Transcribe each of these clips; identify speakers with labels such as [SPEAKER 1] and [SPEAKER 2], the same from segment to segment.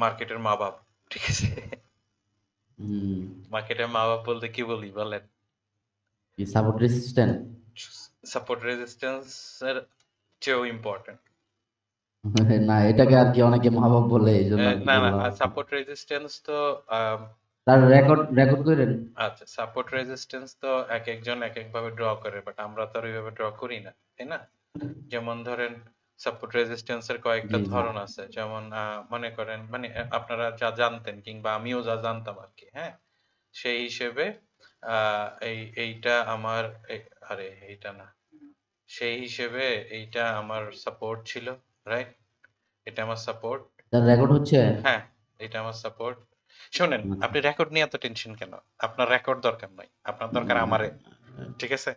[SPEAKER 1] মার্কেটের মা বাপ ঠিক আছে? মার্কেটের মা বাপ বলতে কি বলি বলেন?
[SPEAKER 2] সাপোর্ট রেসিস্ট্যান্ট
[SPEAKER 1] সাপোর্ট রেজিস্ট্যান্স এর চেয়েও ইম্পর্টেন্ট
[SPEAKER 2] না এটাকে আর কি অনেকে মা বাপ বলে এই জন্য
[SPEAKER 1] না না সাপোর্ট রেজিস্ট্যান্স তো
[SPEAKER 2] তার রেকর্ড রেকর্ড করেন।
[SPEAKER 1] আচ্ছা সাপোর্ট রেজিস্ট্যান্স তো এক একজন এক এক ভাবে ড্র করে বাট আমরা তো আর ওইভাবে ড্র করি না তাই না? যেমন ধরেন সাপোর্ট রেজিস্ট্যান্স এর কয়েকটা। ধরন আছে। যেমন মনে করেন মানে আপনারা যা জানতেন কিংবা আমিও যা জানতাম আর কি হ্যাঁ? সেই হিসেবে এই এইটা আমার আরে এইটা না। সেই হিসেবে এইটা আমার সাপোর্ট ছিল রাইট এটা আমার সাপোর্ট
[SPEAKER 2] রেকর্ড হচ্ছে?
[SPEAKER 1] হ্যাঁ এটা আমার সাপোর্ট শোনেন। আপনি রেকর্ড নিয়ে এত টেনশন কেন? আপনার রেকর্ড দরকার নাই। আপনার দরকার আমারে। ঠিক আছে?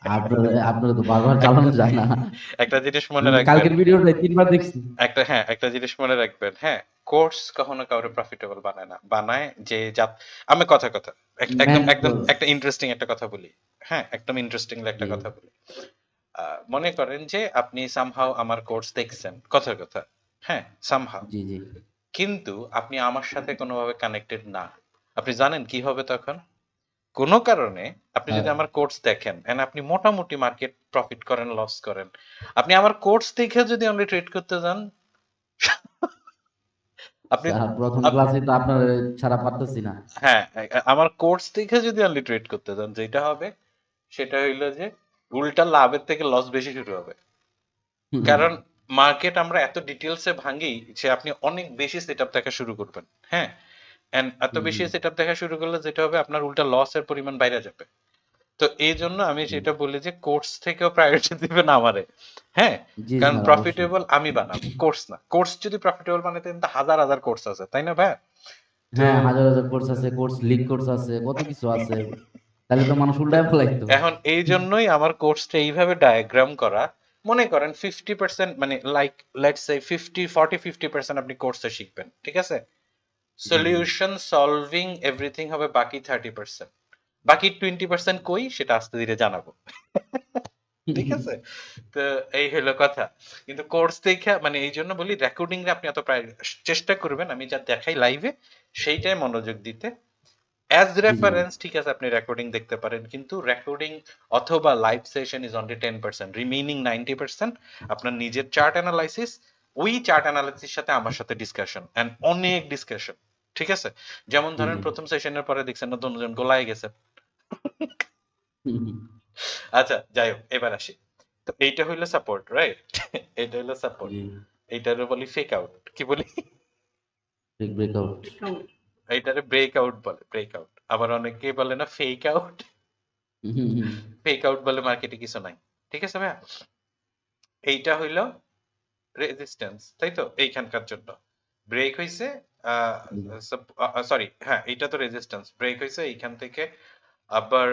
[SPEAKER 2] আপনার আপনার তো বারবার চালানো যায় না।
[SPEAKER 1] একটা জিনিস মনে রাখবেন।
[SPEAKER 2] কালকের ভিডিওটা তিনবার দেখছি।
[SPEAKER 1] একটা হ্যাঁ একটা জিনিস মনে রাখবেন। হ্যাঁ কোর্স কখনো কাউরে প্রফিটেবল বানায় না। বানায় যে জাত আমি কথা কথা। একদম একদম একটা ইন্টারেস্টিং একটা কথা বলি। হ্যাঁ একদম ইন্টারেস্টিং একটা কথা বলি। মনে করেন যে আপনি সামহাও আমার কোর্স দেখছেন কথার কথা। হ্যাঁ সামহাও কিন্তু আপনি আমার সাথে কোনোভাবে কানেক্টেড না। আপনি জানেন কি হবে তখন? কোনো কারণে আপনি যদি
[SPEAKER 2] হ্যাঁ।
[SPEAKER 1] আমার কোর্স দেখেন এন্ড আপনি মোটামুটি মার্কেট প্রফিট করেন লস করেন আপনি আমার কোর্স দেখে যদি আপনি ট্রেড করতে যান আপনি
[SPEAKER 2] প্রথম ক্লাসে তো আপনার ছাড়া পারতেছি না।
[SPEAKER 1] হ্যাঁ আমার কোর্স দেখে যদি আপনি ট্রেড করতে যান যেটা হবে সেটা হইল যে উল্টা লাভের থেকে লস বেশি শুরু হবে। কারণ মার্কেট আমরা এত ডিটেলসে ভাঙি যে আপনি অনেক বেশি সেটআপ দেখা শুরু করবেন হ্যাঁ? এন্ড এত বেশি
[SPEAKER 2] হুম।
[SPEAKER 1] সেটআপ দেখা শুরু করলে যেটা হবে আপনার উল্টা লসের পরিমাণ বাইরে যাবে। তো এই জন্য আমি সেটা বলি যে কোর্স থেকেও প্রায়োরিটি দিবেন আমারে। হ্যাঁ? কারণ প্রফিটেবল আমি বানাবো। কোর্স না। কোর্স যদি প্রফিটেবল বানাতে তো হাজার হাজার কোর্স আছে তাই না ভাই?
[SPEAKER 2] হ্যাঁ হাজার হাজার কোর্স আছে কোর্স লিগ কোর্স আছে কত কিছু আছে। তাহলে তো মানুষ উল্টায় ফেলাইতো
[SPEAKER 1] এখন এই জন্যই আমার কোর্সটা এইভাবে ডায়াগ্রাম করা। মনে করেন ফিফটি পার্সেন্ট মানে like let's say fifty forty fifty percent আপনি কোর্সে শিখবেন ঠিক আছে? সলিউশন সলভিং এভরিথিং হবে বাকি থার্টি পার্সেন্ট বাকি টোয়েন্টি পার্সেন্ট কই? সেটা আস্তে ধীরে জানাব। ঠিক আছে? তো এই হলো কথা। কিন্তু কোর্স দেখে মানে এই জন্য বলি রেকর্ডিং আপনি এত প্রায় চেষ্টা করবেন আমি যা দেখাই লাইভে সেইটাই মনোযোগ দিতে। অ্যাজ রেফারেন্স ঠিক আছে আপনি রেকর্ডিং দেখতে পারেন। কিন্তু রেকর্ডিং অথবা live session is only ten percent remaining ninety percent আপনার নিজের চার্ট অ্যানালাইসিস ওই চার্ট অ্যানালাইসিস সাথে আমার সাথে ডিসকাশন এন্ড অনেক ডিসকাশন ঠিক আছে? যেমন ধরেন প্রথম সেশনের পরে দেখছেন না দুজন গোলায় গেছে। আচ্ছা যাই হোক এবার আসি। তো এইটা হইল সাপোর্ট রাইট এটা হইল সাপোর্ট এইটারে বলি ফেক আউট কি বলি?
[SPEAKER 2] ঠিক ব্রেকআউট
[SPEAKER 1] এইটারে ব্রেক আউট বলে ব্রেক আউট আবার অনেকে বলে না ফেক আউট ফেক আউট বলে মার্কেটে কিছু নাই ঠিক আছে ভাইয়া? এইটা হইল রেজিস্ট্যান্স তাই তো এইখানকার জন্য। ব্রেক হইছে সরি হ্যাঁ এটা তো রেজিস্ট্যান্স ব্রেক হইছে এইখান থেকে আবার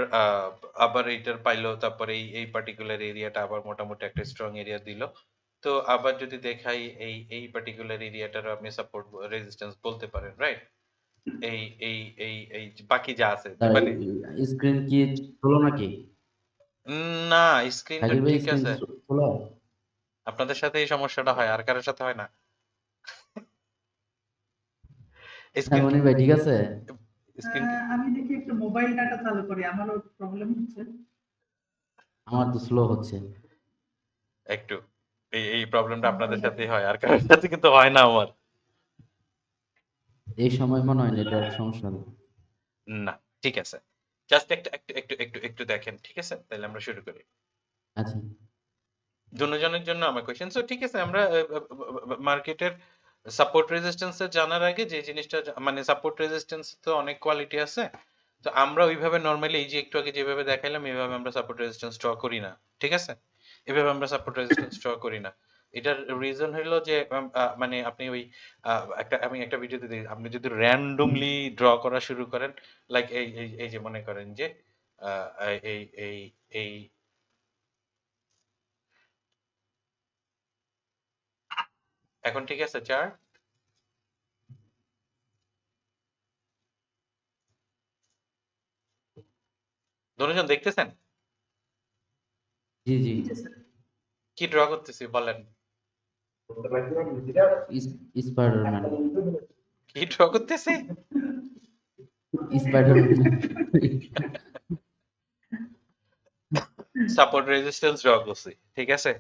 [SPEAKER 1] আবার এইটার পাইলো তারপরে এই এই পার্টিকুলার এরিয়াটা আবার মোটামুটি একটা স্ট্রং এরিয়া দিল। তো আবার যদি দেখাই এই এই পার্টিকুলার এরিয়াটার আপনি সাপোর্ট রেজিস্ট্যান্স বলতে পারেন রাইট এই এই এই এই বাকি যা আছে মানে
[SPEAKER 2] স্ক্রিন কি হলো নাকি?
[SPEAKER 1] না স্ক্রিনটা
[SPEAKER 2] ভাই
[SPEAKER 1] ঠিক আছে। আপনাদের সাথে এই সমস্যাটা হয় আর কারোর সাথে হয় না।
[SPEAKER 2] হ্যাঁ
[SPEAKER 1] স্ক্রিন
[SPEAKER 2] ভাই ঠিক আছে?
[SPEAKER 1] স্ক্রিন
[SPEAKER 3] আমি দেখি একটু মোবাইল ডাটা চালু করি আমারও প্রবলেম হচ্ছে।
[SPEAKER 2] আমার তো স্লো হচ্ছে।
[SPEAKER 1] একটু এই এই প্রবলেমটা আপনাদের সাথেই হয় আর কারোর সাথে কিন্তু হয় না আমার।
[SPEAKER 2] এই সময় মনে হয় নেটওয়ার্ক সমস্যা
[SPEAKER 1] না ঠিক আছে। জাস্ট একটু একটু একটু একটু একটু দেখেন ঠিক আছে? তাহলে আমরা শুরু করি।
[SPEAKER 2] আচ্ছা।
[SPEAKER 1] দুজনের জন্য আমার কোয়েশ্চেন সো ঠিক আছে, আমরা মার্কেটের সাপোর্ট রেজিস্ট্যান্স জানার আগে যে জিনিসটা মানে সাপোর্ট রেজিস্ট্যান্স তো অনেক কোয়ালিটি আছে। তো আমরা ওইভাবে নর্মালি এই যে একটু আগে যেভাবে দেখাইলাম এইভাবে আমরা সাপোর্ট রেজিস্ট্যান্স ড্র করি না। ঠিক আছে? এভাবে আমরা সাপোর্ট রেজিস্ট্যান্স ড্র করি না। এটার রিজন হলো যে মানে আপনি ওই একটা, আমি একটা ভিডিওতে দেখি, আপনি যদি র্যান্ডমলি ড্র করা শুরু করেন লাইক এই এই যে মনে করেন যে এই এই এই এখন ঠিক আছে চার। দুজন দেখতেছেন?
[SPEAKER 2] জি জি।
[SPEAKER 1] কি ড্র করতেছি বলেন।
[SPEAKER 2] স্পাইডারম্যান।
[SPEAKER 1] কি ড্র করতেছে?
[SPEAKER 2] স্পাইডারম্যান।
[SPEAKER 1] সাপোর্ট রেজিস্ট্যান্স ড্র করছি ঠিক আছে?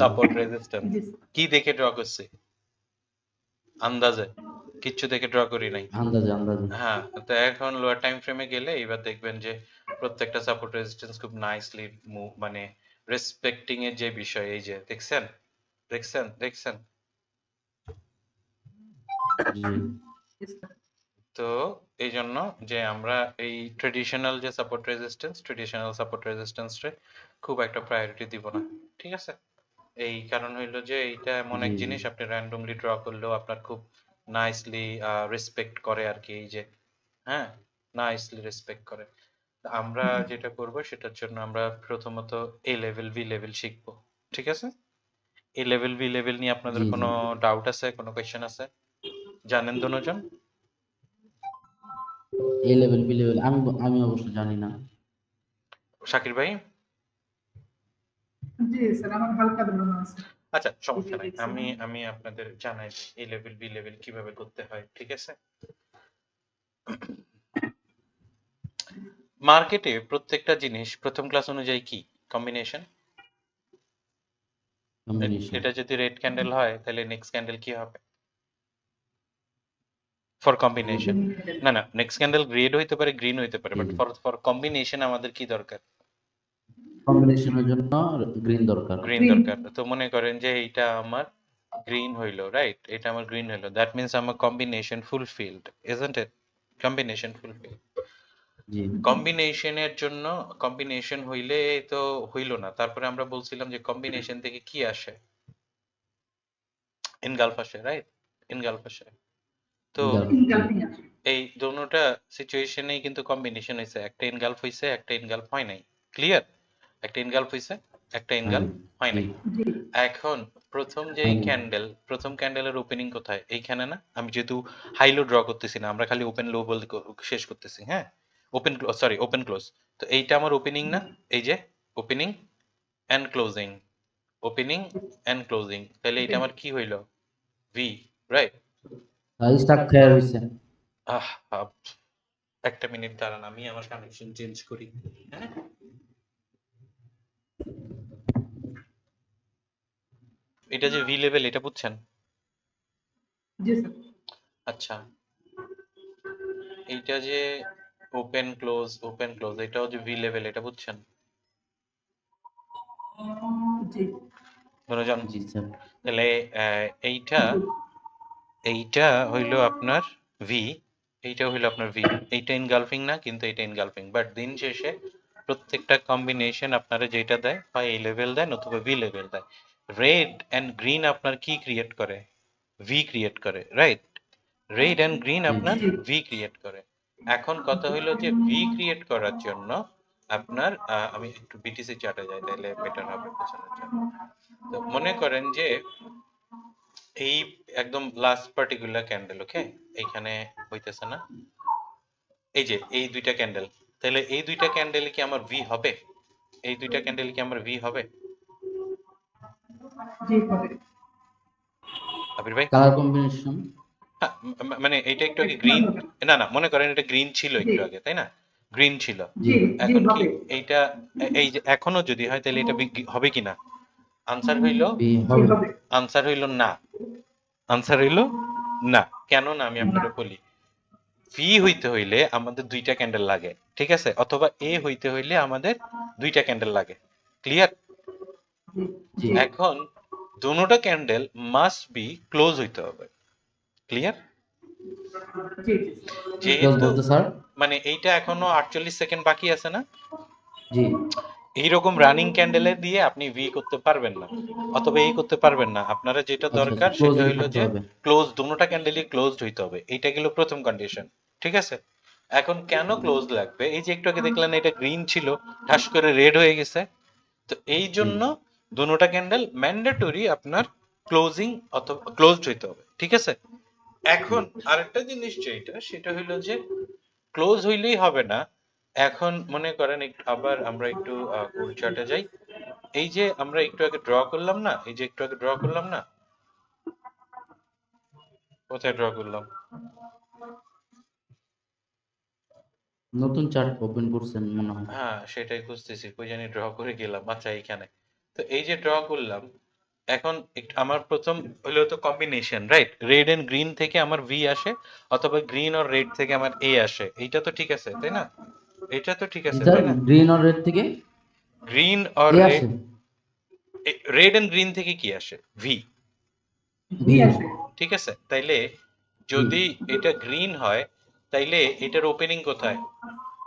[SPEAKER 1] Support resistance. কি দেখে ড্র করছি? আন্দাজে। কিচ্ছু দেখে ড্র করি নাই।
[SPEAKER 2] আন্দাজে আন্দাজে।
[SPEAKER 1] হ্যাঁ তো এখন লোয়ার টাইম ফ্রেমে গেলে এবার দেখবেন যে প্রত্যেকটা সাপোর্ট রেজিস্ট্যান্স খুব নাইসলি মানে রেসপেক্টিং এর যে বিষয় এই যে দেখছেন? দেখছেন? দেখছেন। তো এই জন্য যে আমরা এই ট্রেডিশনাল যে সাপোর্ট রেজিস্ট্যান্স ট্রেডিশনাল সাপোর্ট রেজিস্ট্যান্সে খুব একটা প্রায়োরিটি দিব না। ঠিক আছে? এই কারণ হইল যে এইটা এমন এক। জিনিস আপনি র্যান্ডমলি ড্র করলেও আপনার খুব নাইসলি রেসপেক্ট করে আর কি এই যে হ্যাঁ? নাইসলি রেসপেক্ট করে। আমরা যেটা করব সেটার জন্য আমরা প্রথমত এ লেভেল বি লেভেল শিখব ঠিক আছে? এ লেভেল বি লেভেল নিয়ে আপনাদের। কোনো ডাউট আছে কোনো কোয়েশ্চেন আছে? জানেন দুজন?
[SPEAKER 2] এ লেভেল বি লেভেল আমি আমি অবশ্য জানি না।
[SPEAKER 1] শাকির ভাই?
[SPEAKER 3] জি স্যার আমার হালকা ধারণা আছে।
[SPEAKER 1] আচ্ছা সমস্যা নাই। আমি আমি আপনাদের জানাই এ লেভেল বি লেভেল কীভাবে করতে হয় ঠিক আছে? মার্কেটে প্রত্যেকটা জিনিস প্রথম ক্লাস অনুযায়ী কি? কম্বিনেশন
[SPEAKER 2] কম্বিনেশন
[SPEAKER 1] এটা যদি রেড ক্যান্ডেল হয় তাহলে নেক্সট ক্যান্ডেল কি হবে? ফর কম্বিনেশন না না নেক্সট ক্যান্ডেল রেড হইতে পারে গ্রিন হইতে পারে বাট ফর ফর কম্বিনেশন আমাদের কি দরকার?
[SPEAKER 2] কম্বিনেশনের জন্য গ্রিন দরকার।
[SPEAKER 1] গ্রিন দরকার। তো মনে করেন যে এইটা আমার গ্রিন হইল রাইট এটা আমার গ্রিন হইল। দ্যাট মিন্স আমার combination fulfilled isn't it combination fulfilled কম্বিনেশনের জন্য কম্বিনেশন হইলে তো হইল না। তারপরে আমরা বলছিলাম যে কম্বিনেশন থেকে কি আসে? ইনগালফ আসে রাইট ইনগালফ আসে। তো এই দোনোটা সিচুয়েশনেই কিন্তু কম্বিনেশন হয়েছে একটা ইনগালফ হয়েছে একটা ইনগালফ হয় নাই। ক্লিয়ার একটা ইনগালফ হয়েছে একটা ইনগালফ হয় নাই এখন প্রথম যে। ক্যান্ডেল প্রথম ক্যান্ডেলের ওপেনিং কোথায়? এইখানে না? আমি যেহেতু হাইলো ড্র করতেছি না আমরা খালি ওপেন লো বলতে শেষ করতেছি হ্যাঁ? ওপেন সরি ওপেন ক্লোজ তো এইটা আমার ওপেনিং না? এই যে opening and closing opening and closing তাহলে এটা আমার কি হইল? ভি রাইট
[SPEAKER 2] স্টাক খায় হইছে।
[SPEAKER 1] আহ, একটা মিনিট দাঁড়ান আমি আমার কানেকশন চেঞ্জ করি। হ্যাঁ? এটা যে ভি লেভেল এটা বুঝছেন?
[SPEAKER 3] জি স্যার।
[SPEAKER 1] আচ্ছা। এইটা যে ওপেন ক্লোজ ওপেন ক্লোজ এটাও যে ভি লেভেল এটা বুঝছেন?
[SPEAKER 3] জি।
[SPEAKER 1] দুজন
[SPEAKER 2] জি স্যার।
[SPEAKER 1] তাহলে আহ, এইটা এইটা হইল আপনার ভি এইটা হইল আপনার ভি এইটা ইনগালফিং না কিন্তু এটা ইনগালফিং বাট দিন শেষে প্রত্যেকটা কম্বিনেশন আপনারা যেটা দেয় হয় এই লেভেল দেয় নতুবা ভি লেভেল দেয় রেড এন্ড গ্রিন আপনার কি ক্রিয়েট করে? ভি ক্রিয়েট করে রাইট রেড এন্ড গ্রিন আপনার ভি ক্রিয়েট করে। এখন কথা হইল যে ভি ক্রিয়েট করার জন্য আপনার আমি একটু বিটিসি চার্টে যাই তাহলে বেটার হবে বোঝানোর জন্য। তো মনে করেন যে এই একদম লাস্ট পার্টিকুলার ক্যান্ডেল ওকে এইখানে হইতেছে না? এই যে এই দুইটা ক্যান্ডেল তাহলে এই দুইটা ক্যান্ডেল কি আমার ভি হবে? এই দুইটা ক্যান্ডেল কি আমার ভি হবে? আবির ভাই?
[SPEAKER 2] কালার কম্বিনেশন
[SPEAKER 1] হ্যাঁ, মানে এটা একটু আগে গ্রিন না না মনে করেন এটা গ্রিন ছিল একটু আগে তাই না? গ্রিন ছিল। এখন কি এইটা এই যে এখনও যদি হয় তাহলে এটা বি- হবে কিনা? আনসার হইল? আনসার হইল না। আনসার হইল না। কেন না? আমি আপনাকে বলি। ভি হইতে হইলে আমাদের দুইটা ক্যান্ডেল লাগে ঠিক আছে? অথবা এ হইতে হইলে আমাদের দুইটা ক্যান্ডেল লাগে ক্লিয়ার এখন দুটোটা ক্যান্ডেল মাস্ট বি ক্লোজ হইতে হবে ক্লিয়ার
[SPEAKER 3] জি জি।
[SPEAKER 2] বলতে স্যার?
[SPEAKER 1] মানে এইটা এখনও আটচল্লিশ সেকেন্ড বাকি আছে না?
[SPEAKER 2] জি।
[SPEAKER 1] এইরকম রানিং ক্যান্ডেলে দিয়ে আপনি ভি করতে পারবেন না অথবা এই করতে পারবেন না। আপনারা যেটা
[SPEAKER 2] আচ্ছা,
[SPEAKER 1] দরকার সেটা
[SPEAKER 2] এ
[SPEAKER 1] হইল
[SPEAKER 2] থাকতে
[SPEAKER 1] যে ক্লোজ দুটোটা ক্যান্ডেলই ক্লোজড হইতে হবে। এইটা গেল প্রথম কন্ডিশন ঠিক আছে? এখন কেন ক্লোজ লাগবে? এই যে একটু আগে দেখলেন এটা গ্রিন ছিল ঠাস করে রেড হয়ে গেছে। তো এই জন্য দুটোটা ক্যান্ডেল ম্যান্ডেটরি আপনার ক্লোজিং অথবা ক্লোজড হইতে হবে ঠিক আছে? এখন আরেকটা জিনিস যেটা সেটা হইল যে ক্লোজ হইলেই হবে না এখন মনে করেন একটু আবার আমরা একটু চার্টে যাই। এই যে আমরা একটু আগে ড্র করলাম না? এই যে একটু আগে ড্র করলাম না? কোথায় ড্র করলাম?
[SPEAKER 2] নতুন চার্ট ওপেন করছেন মনে হয়।
[SPEAKER 1] হ্যাঁ সেটাই খুঁজতেছি কই জানি ড্র করে গেলাম আচ্ছা এইখানে। তো এই যে ড্র করলাম এখন আমার প্রথম হলো তো combination right red and green থেকে আমার ভি আসে অথবা গ্রিন আর রেড থেকে আমার এ আসে। এইটা তো ঠিক আছে তাই না? এটা তো ঠিক আছে তাই না?
[SPEAKER 2] গ্রিন আর রেড থেকে?
[SPEAKER 1] গ্রিন
[SPEAKER 2] এ
[SPEAKER 1] রেড রেড এন্ড গ্রিন থেকে কি আসে? ভি
[SPEAKER 3] ভি আসে।
[SPEAKER 1] ঠিক আছে তাইলে যদি এটা গ্রিন হয় তাইলে এটার ওপেনিং কোথায়?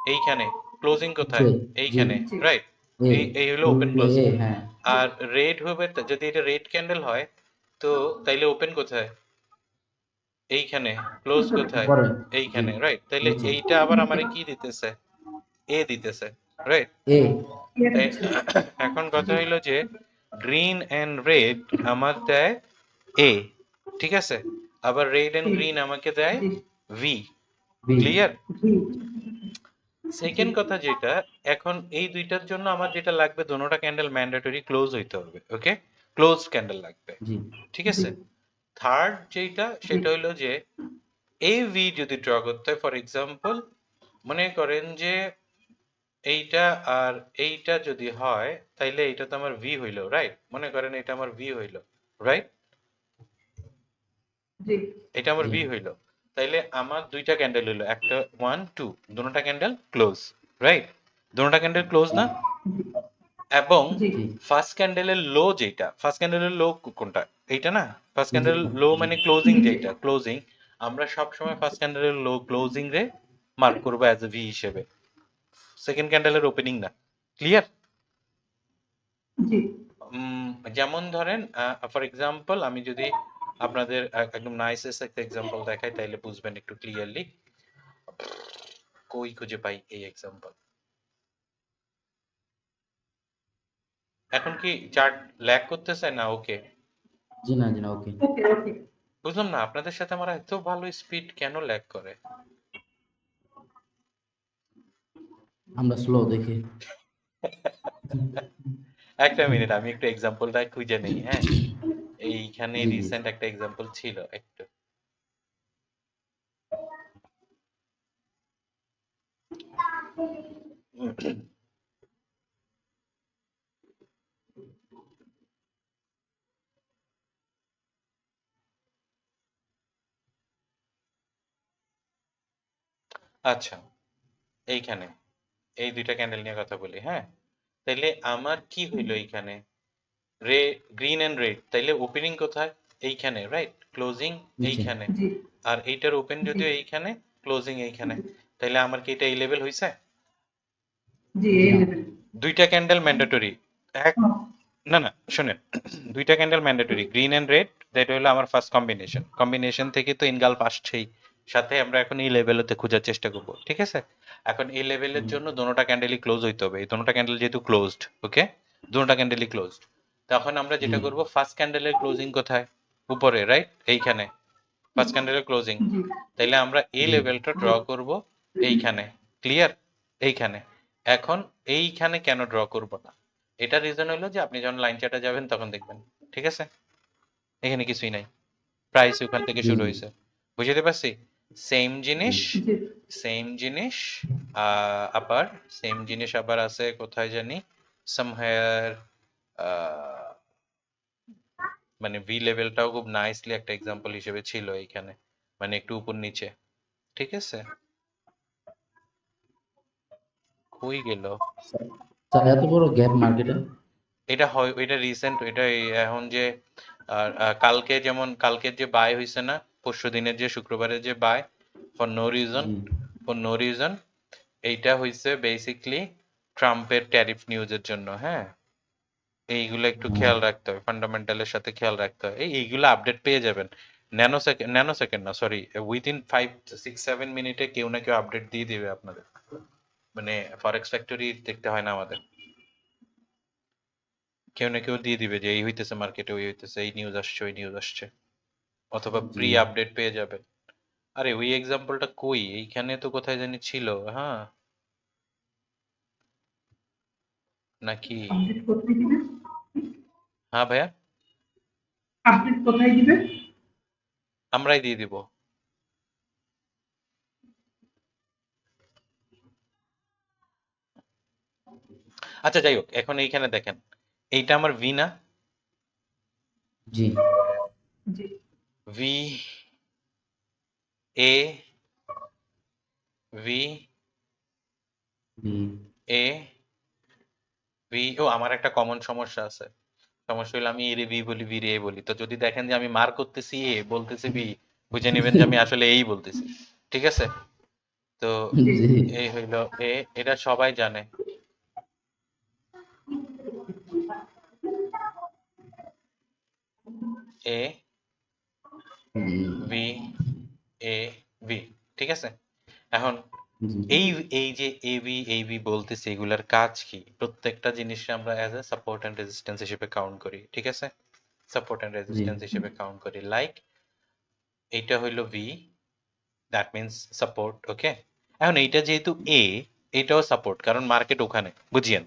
[SPEAKER 1] এইখানে ক্লোজিং কোথায়? এইখানে রাইট এই এই হলো ওপেন ক্লোজ
[SPEAKER 2] হ্যাঁ।
[SPEAKER 1] আর রেড হবে যদি এটা রেড ক্যান্ডেল হয় তো তাইলে ওপেন কোথায়? এইখানে ক্লোজ কোথায়? এইখানে রাইট তাইলে। এইটা আবার আমারে কি দিতেছে? এ দিতেছে রাইট
[SPEAKER 2] এ
[SPEAKER 1] এখন কথা হইল যে গ্রিন এন্ড রেড আমার দেয় এ ঠিক আছে? আবার রেড এন্ড। গ্রিন আমাকে দেয় ভি ক্লিয়ার সেকেন্ড কথা যেটা এখন এই দুইটার জন্য আমার যেটা লাগবে দোনোটা ক্যান্ডেল ম্যান্ডেটরি ক্লোজ হইতে হবে ওকে ক্লোজ ক্যান্ডেল লাগবে
[SPEAKER 2] জি।
[SPEAKER 1] ঠিক আছে? থার্ড যেটা সেটা হলো যে এই ভি যদি ড্র করতে হয় ফর এক্সাম্পল মনে করেন যে এইটা আর এইটা যদি হয় তাইলে এইটা তো আমার ভি হইল রাইট মনে করেন এটা আমার ভি হইল রাইট এটা আমার ভি হইল তাইলে আমার দুইটা ক্যান্ডেল হইল একটা ওয়ান টু দুটোটা ক্যান্ডেল ক্লোজ রাইট দুটোটা ক্যান্ডেল ক্লোজ না? এবং ফার্স্ট ক্যান্ডেলের লো যেটা ফার্স্ট ক্যান্ডেলের লো কোনটা? এইটা না? ফার্স্ট ক্যান্ডেল লো মানে ক্লোজিং যেটা ক্লোজিং আমরা সব সময় ফার্স্ট ক্যান্ডেলের লো ক্লোজিং রে মার্ক করব অ্যাজ এ ভি হিসেবে। সেকেন্ড ক্যান্ডেলের ওপেনিং না। ক্লিয়ার যেমন ধরেন ফর এক্সাম্পল আমি যদি আপনাদের এক- একদম নাইসেস্ট একটা এক্সাম্পল দেখাই তাইলে বুঝবেন একটু ক্লিয়ারলি কই খুঁজে পাই এই এক্সাম্পল এখন কি চার্ট ল্যাগ করতেছে? না ওকে
[SPEAKER 2] জি না জি না ওকে
[SPEAKER 3] ওকে ওকে
[SPEAKER 1] বুঝলাম না আপনাদের সাথে আমার এত ভালো স্পিড কেন ল্যাগ করে?
[SPEAKER 2] আমরা স্লো দেখি।
[SPEAKER 1] একটা মিনিট আমি একটু এক্সাম্পলটা খুঁজে নেই হ্যাঁ? এইখানে। রিসেন্ট একটা এক্সাম্পল ছিল একটু। আচ্ছা এইখানে। এই দুইটা ক্যান্ডেল নিয়ে কথা বলি হ্যাঁ? তাইলে আমার কি হইল এইখানে? রে গ্রিন এন্ড রেড তাইলে ওপেনিং কোথায়? এইখানে রাইট ক্লোজিং এইখানে। আর এইটার ওপেন যদিও এইখানে ক্লোজিং এইখানে তাইলে আমার কি এটা এই লেভেল হইছে?
[SPEAKER 3] জি এই লেভেল
[SPEAKER 1] দুইটা ক্যান্ডেল ম্যান্ডেটরি এক না না শুনেন দুইটা candle mandatory green and red that হলো আমার ফার্স্ট কম্বিনেশন কম্বিনেশন থেকে তো ইনগাল্প আসছেই। সাথে আমরা এখন এই লেভেলতে খোঁজার চেষ্টা করব ঠিক আছে? এখন এই লেভেলের জন্য দোনোটা ক্যান্ডেলই ক্লোজ হইতে হবে। এই দোনোটা ক্যান্ডেল যেহেতু ক্লোজড ওকে দোনোটা ক্যান্ডেলই ক্লোজড তখন আমরা যেটা করব ফার্স্ট ক্যান্ডেলের ক্লোজিং কোথায়? উপরে রাইট এইখানে। ফার্স্ট ক্যান্ডেলের ক্লোজিং তাইলে আমরা এই লেভেলটা ড্র করব এইখানে। ক্লিয়ার এইখানে। এখন এইখানে কেন ড্র করব না? এটা রিজন হলো যে আপনি যখন লাইন চার্টে যাবেন তখন দেখবেন ঠিক আছে? এখানে কিছুই নাই। প্রাইস ওখান থেকে শুরু। হয়েছে বুঝতে পারছি? সেম জিনিস সেম জিনিস আবার সেম জিনিস আবার আছে কোথায় জানি? সামহেয়ার মানে ভি লেভেলটাও খুব নাইসলি একটা এক্সাম্পল হিসেবে ছিল এইখানে। মানে একটু উপর নিচে। ঠিক আছে? কই গেল?
[SPEAKER 2] এত বড় গ্যাপ মার্কেটে
[SPEAKER 1] এটা হয় এটা রিসেন্ট এটা এখন যে কালকে যেমন কালকে যে বাই হইছে না পরশু দিনের যে শুক্রবারের যে by for no reason for no reason এইটা হইছে বেসিকলি ট্রাম্পের ট্যারিফ নিউজের জন্য হ্যাঁ? এইগুলো একটু খেয়াল রাখতে হবে ফান্ডামেন্টালের সাথে খেয়াল রাখতে হবে এই এইগুলো আপডেট পেয়ে যাবেন। ন্যানো সেকেন্ড ন্যানো সেকেন্ড না sorry within five six seven মিনিটে কেউ না কেউ আপডেট দিয়ে দিবে আপনাদের। মানে ফরেক্স ফ্যাক্টরি দেখতে হয় না আমাদের। কেউ না কেউ দিয়ে দিবে যে এই হইতেছে মার্কেটে ওই হইতেছে এই নিউজ আসছে ওই নিউজ আসছে। অথবা। প্রি আপডেট পেয়ে যাবেন। আরে ওই এক্সাম্পলটা কই? এইখানে তো কোথায় জানি ছিল হ্যাঁ। নাকি?
[SPEAKER 3] কমপ্লিট করতে দিবেন
[SPEAKER 1] হ্যাঁ ভাইয়া?
[SPEAKER 3] আপডেট কোথায় দিবে?
[SPEAKER 1] আমরাই দিয়ে দিব। আচ্ছা যাই হোক এখন এইখানে দেখেন। এইটা আমার ভি না
[SPEAKER 2] জি।
[SPEAKER 3] জি।
[SPEAKER 1] V A
[SPEAKER 2] V
[SPEAKER 1] A V ও আমার একটা কমন সমস্যা আছে। সমস্যা হলো আমি এ রে ভি বলি ভি রে বলি। তো যদি দেখেন যে আমি মার করতেছি এ বলতেছি ভি বুঝে নেবেন যে আমি আসলে এই বলতেছি। ঠিক আছে? তো এই হইল এ এটা সবাই জানে। এ ভি এ ভি ঠিক আছে? এখন এই এই যে এবি এবি বলতেছি এগুলার কাজ কি? প্রত্যেকটা জিনিস আমরা as a support and resistance হিসেবে কাউন্ট করি ঠিক আছে? সাপোর্ট এন্ড রেজিস্ট্যান্স হিসেবে কাউন্ট করি। লাইক এইটা হইল V that means support okay এখন এইটা যেহেতু এ এটাও সাপোর্ট কারণ মার্কেট ওখানে বুঝিয়েন?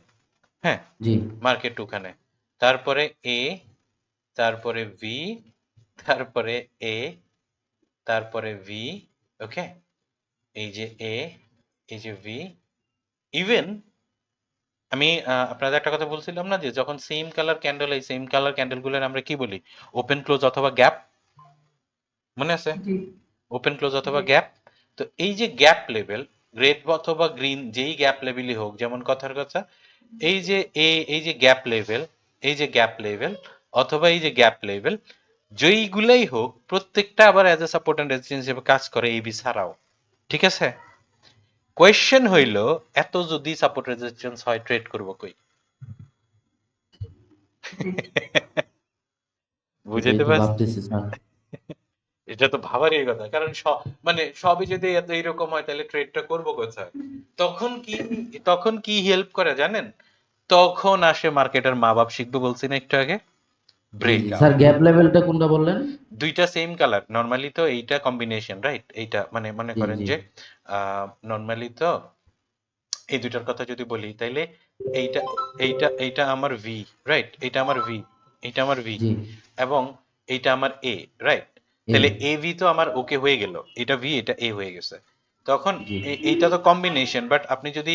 [SPEAKER 1] হ্যাঁ?
[SPEAKER 2] জি।
[SPEAKER 1] মার্কেট ওখানে। তারপরে এ তারপরে ভি তারপরে এ তারপরে ভি ওকে এই যে এ এই যে ভি ইভেন আমি আপনাদের একটা কথা বলছিলাম না যে যখন সেম কালার ক্যান্ডেল এই সেম কালার ক্যান্ডেলগুলোর আমরা কি বলি? ওপেন ক্লোজ অথবা গ্যাপ মনে আছে? ওপেন ক্লোজ অথবা গ্যাপ তো এই যে গ্যাপ লেভেল রেড অথবা গ্রিন যেই গ্যাপ লেভেলই হোক যেমন কথার কথা এই যে এ এই যে গ্যাপ লেভেল এই যে গ্যাপ লেভেল অথবা এই যে গ্যাপ লেভেল যেইগুলাই হোক প্রত্যেকটা আবার as a support and resistance হিসেবে কাজ করে এই বি ছাড়াও। ঠিক আছে? কোয়েশ্চেন হইল এত যদি সাপোর্ট রেজিস্ট্যান্স হয় ট্রেড করব কই? বুঝাইতে
[SPEAKER 2] এটাই তো
[SPEAKER 1] পারছি?
[SPEAKER 2] ভাবতেছি স্যার
[SPEAKER 1] এটা তো ভাবারই কথা কারণ সব মানে সবই যদি এত এইরকম হয় তাহলে ট্রেডটা করব কোথায়? তখন কি তখন কি হেল্প করে জানেন? তখন আসে মার্কেটের মা বাপ শিখবে বলছি না একটু আগে। ব্রেক
[SPEAKER 2] স্যার গ্যাপ লেভেলটা কোনটা বললেন?
[SPEAKER 1] দুইটা সেম কালার নরমালি তো এইটা কম্বিনেশন রাইট এইটা মানে মনে করেন যে নরমালি তো এই দুইটার কথা যদি বলি তাইলে এইটা এইটা এইটা আমার ভি রাইট এইটা আমার ভি এইটা আমার ভি এবং এইটা আমার এ রাইট তাহলে এ ভি তো আমার ওকে হয়ে গেল। এটা ভি এটা এ হয়ে গেছে। তখন। এইটা তো কম্বিনেশন বাট আপনি যদি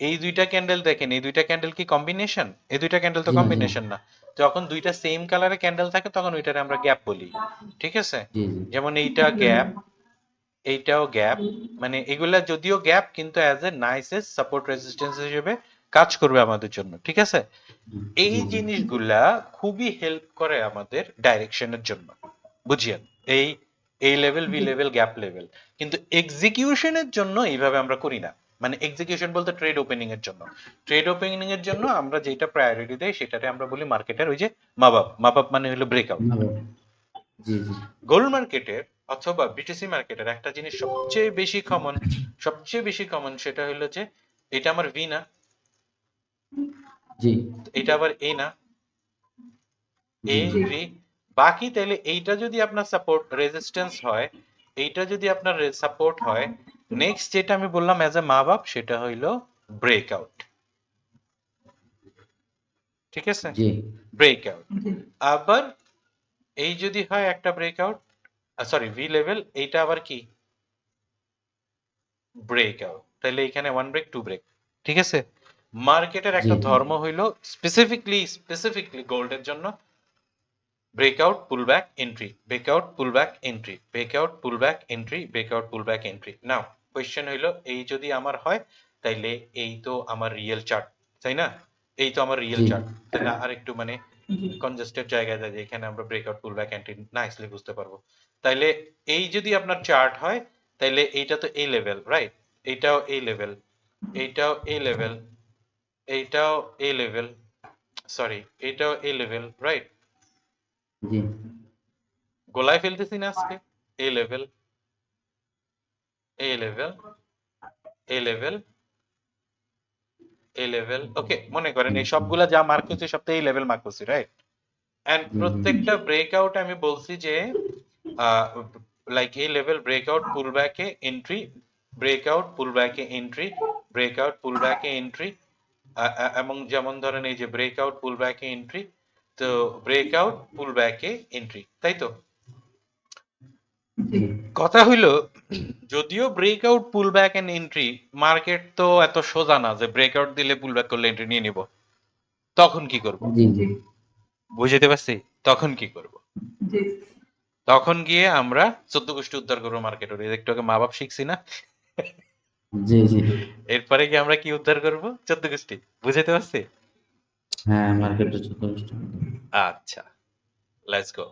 [SPEAKER 1] এই দুইটা ক্যান্ডেল দেখেন এই দুইটা ক্যান্ডেল কি কম্বিনেশন এই দুইটা ক্যান্ডেল তো। কম্বিনেশন না। যখন দুইটা সেম কালারের ক্যান্ডেল থাকে তখন ওইটারে আমরা গ্যাপ বলি। ঠিক আছে? যেমন এইটা গ্যাপ এইটাও গ্যাপ মানে এগুলা যদিও গ্যাপ কিন্তু as a nicest support resistance হিসেবে কাজ করবে আমাদের জন্য। ঠিক আছে? এই। জিনিসগুলা খুবই হেল্প করে আমাদের ডাইরেকশনের জন্য। বুঝিয়েন? এই এই level B level gap level কিন্তু এক্সিকিউশনের জন্য এইভাবে আমরা করি না। মানে এক্সিকিউশন বলতে ট্রেড ওপেনিং এর জন্য। ট্রেড ওপেনিং এর জন্য আমরা যেটা প্রায়োরিটি দেই সেটাতে আমরা বলি মার্কেটের ওই যে মাবাব মাবাব মানে হলো ব্রেকআউট গোল্ড মার্কেটের অথবা বিটিসি মার্কেটের একটা জিনিস সবচেয়ে বেশি কমন সবচেয়ে বেশি কমন সেটা হলো যে এটা আমার ভি না।
[SPEAKER 2] জি।
[SPEAKER 1] এটা আবার এ না। এ ভি বাকি তাহলে এইটা যদি আপনার সাপোর্ট রেজিস্ট্যান্স হয় এইটা যদি আপনার সাপোর্ট হয় নেক্সট যেটা আমি বললাম অ্যাজ এ মা বাপ সেটা হইল ব্রেকআউট ঠিক আছে?
[SPEAKER 2] জি।
[SPEAKER 1] ব্রেকআউট আবার এই যদি হয় একটা ব্রেকআউট সরি ভি লেভেল এইটা আবার কি? ব্রেকআউট তাহলে এখানে ওয়ান ব্রেক টু ব্রেক ঠিক আছে? মার্কেটের একটা। ধর্ম হইল স্পেসিফিকলি স্পেসিফিকলি গোল্ডের জন্য। Breakout pullback entry breakout pullback entry breakout pullback entry breakout pullback entry now question হইল এই যদি আমার হয় তাইলে এই তো আমার রিয়েল চার্ট তাই না? এই তো আমার রিয়েল। চার্ট তাহলে আর একটু মানে কনজেস্টেড জায়গায় যায় এখানে আমরা ব্রেকআউট পুলব্যাক এন্ট্রি নাইসলি বুঝতে পারব। তাইলে এই যদি আপনার চার্ট হয় তাইলে এইটা তো এই লেভেল রাইট এইটাও এই লেভেল এইটাও এই লেভেল এইটাও এই লেভেল সরি এইটাও এই লেভেল রাইট
[SPEAKER 2] জি।
[SPEAKER 1] গোলায় ফেলতেছি না আজকে? এই লেভেল এই লেভেল এই লেভেল এই লেভেল ওকে মনে করেন এই সবগুলা যা মার্ক হচ্ছে সব এই লেভেল মার্ক করছি রাইট এন্ড প্রত্যেকটা ব্রেকআউট আমি বলছি যে লাইক এই লেভেল ব্রেকআউট পুলব্যাকে এন্ট্রি ব্রেকআউট পুলব্যাকে এন্ট্রি ব্রেকআউট পুলব্যাকে এন্ট্রি এবং যেমন ধরেন এই যে ব্রেকআউট পুলব্যাকে এন্ট্রি তো ব্রেকআউট পুল ব্যাকে এন্ট্রি তাই তো? কথা হইল যদিও breakout pullback and entry market তো এত সোজা না যে ব্রেকআউট দিলে পুল ব্যাক করলে এন্ট্রি নিয়ে নিব। তখন কি করব?
[SPEAKER 2] জি জি।
[SPEAKER 3] জি
[SPEAKER 1] বুঝতে পারছি? তখন কি করব?
[SPEAKER 3] জি।
[SPEAKER 1] তখন গিয়ে আমরা চোদ্দ গোষ্ঠী উদ্ধার করব মার্কেট ওর। একটু আগে মা বাপ শিখছি না?
[SPEAKER 2] জি জি।
[SPEAKER 1] এরপরে কি আমরা কি উদ্ধার করব? চোদ্দ গোষ্ঠী। বুঝাইতে পারছি?
[SPEAKER 2] হ্যাঁ মার্কেটে ছোট
[SPEAKER 1] আচ্ছা লেটস গো